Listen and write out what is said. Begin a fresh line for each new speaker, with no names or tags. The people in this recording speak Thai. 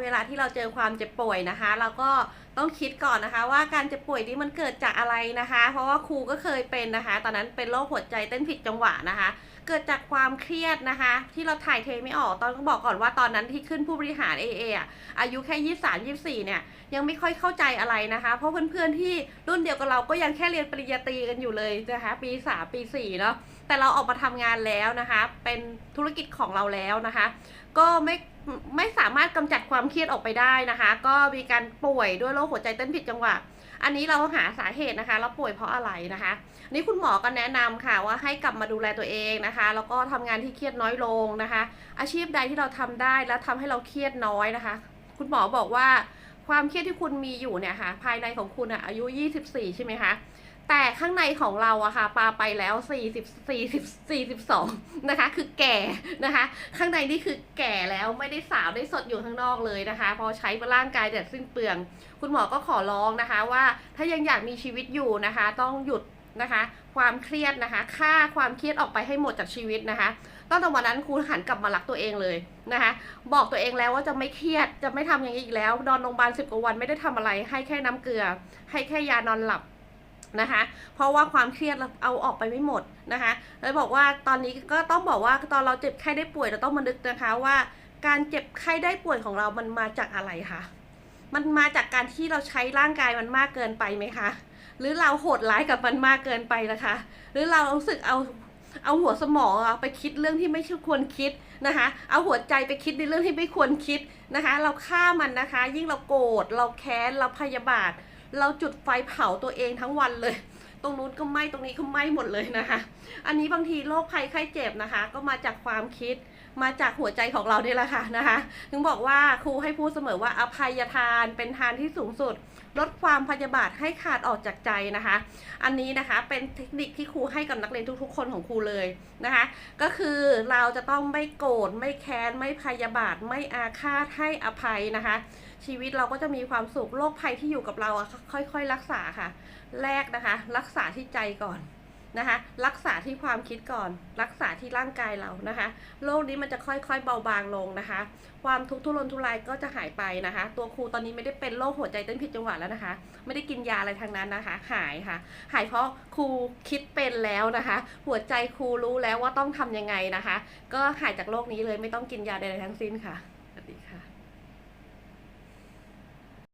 เวลาที่เราเจอความเจ็บป่วยนะคะ เราก็ ต้องคิดก่อนนะคะ ว่าการเจ็บป่วยนี้มันเกิดจากอะไรนะคะ เพราะว่าครูก็เคยเป็นนะคะ ตอนนั้นเป็นโรคหัวใจเต้นผิดจังหวะนะคะ เกิดจากความเครียดนะคะ ที่เราถ่ายเทไม่ออกตอนก็บอกก่อนว่าตอนนั้นที่ขึ้นผู้บริหาร AA อะอายุแค่ยี่สามยี่สี่เนี่ยยังไม่ค่อยเข้าใจอะไรนะคะ เพราะเพื่อนๆที่รุ่นเดียวกับเราก็ยังแค่เรียนปริญญาตรีกันอยู่เลยนะคะปีสามปีสี่เนาะแต่เราออกมาทำงานแล้วนะคะ เป็นธุรกิจของเราแล้วนะคะ ก็ไม่ไม่สามารถกำจัดความเครียดออกไปได้นะคะ ก็มีการป่วยด้วยโรคหัวใจเต้นผิดจังหวะ อันนี้เราหาสาเหตุนะคะ เราป่วยเพราะอะไรนะคะ นี่คุณหมอก็แนะนำค่ะว่าให้กลับมาดูแลตัวเองนะคะ แล้วก็ทำงานที่เครียดน้อยลงนะคะ อาชีพใดที่เราทำได้แล้วทำให้เราเครียดน้อยนะคะ คุณหมอบอกว่าความเครียดที่คุณมีอยู่เนี่ยค่ะภายในของคุณอะอายุ 24 ใช่ไหมคะ แต่ข้างในของเราอะค่ะปาไปแล้ว 40 40 42 นะคะ คือแก่นะคะ ข้างในนี่คือแก่แล้วไม่ได้สาวได้สดอยู่ข้างนอกเลยนะคะ พอใช้ร่างกายแต่สิ้นเปลือง คุณหมอก็ขอร้องนะคะว่าถ้ายังอยากมีชีวิตอยู่นะคะ ต้องหยุดนะคะความเครียดนะคะฆ่าความเครียดออกไปให้หมดจากชีวิตนะคะตั้งแต่วันนั้นครูหันกลับมารักตัวเองเลยนะคะ บอกตัวเองแล้วว่าจะไม่เครียดจะไม่ทำอย่างนี้อีกแล้วนอนโรงพยาบาลสิบกว่าวันไม่ได้ทำอะไร ให้แค่น้ำเกลือ ให้แค่ยานอนหลับ นะคะ เพราะว่าความเครียดเราเอาออกไปไม่หมดนะคะแล้วบอกว่าตอนนี้ก็ต้องบอกว่าตอนเราเจ็บไข้ได้ป่วยเราต้องมานึกนะคะว่าการเจ็บไข้ได้ป่วยของเรามันมาจากอะไรคะมันมาจากการที่เราใช้ร่างกายมันมากเกินไปไหมคะ หรือเราโหดร้ายกับมันมากเกินไปนะคะ หรือเรารู้สึกเอาเอาหัวสมองอไปคิดเรื่องที่ไม่ควรคิดนะคะ เอาหัวใจไปคิดในเรื่องที่ไม่ควรคิดนะคะ เราฆ่ามันนะคะ ยิ่งเราโกรธ เราแค้น เราพยาบาท เราจุดไฟเผาตัวเองทั้งวันเลย ตรงนู้นก็ไหม้ตรงนี้ก็ไหม้หมดเลยนะคะ อันนี้บางทีโรคภัยไข้เจ็บนะคะ ก็มาจากความคิด มาจากหัวใจของเราเนี่ยแหละค่ะนะคะ ถึงบอกว่าครูให้พูดเสมอว่าอภัยทานเป็นทานที่สูงสุด ลดความพยาบาทให้ขาดออกจากใจนะคะ อันนี้นะคะเป็นเทคนิคที่ครูให้กับนักเรียนทุก ๆ คนของครูเลยนะคะ ก็คือเราจะต้องไม่โกรธไม่แค้นไม่พยาบาทไม่อาฆาตให้อภัยนะคะ ชีวิตเราก็จะมีความสุขโรคภัยที่อยู่กับเราค่อย ๆ รักษาค่ะ แรกนะคะ รักษาที่ใจก่อน นะคะ รักษาที่ความคิดก่อน รักษาที่ร่างกายเรานะคะ โรคนี้มันจะค่อยๆเบาบางลงนะคะ ความทุกข์ทุรนทุรายก็จะหายไปนะคะ ตัวครูตอนนี้ไม่ได้เป็นโรคหัวใจเต้นผิดจังหวะแล้วนะคะ ไม่ได้กินยาอะไรทางนั้นนะคะ หายค่ะ หายเพราะครูคิดเป็นแล้วนะคะ หัวใจครูรู้แล้วว่าต้องทำยังไงนะคะ ก็หายจากโรคนี้เลยไม่ต้องกินยาใดๆทั้งสิ้นค่ะ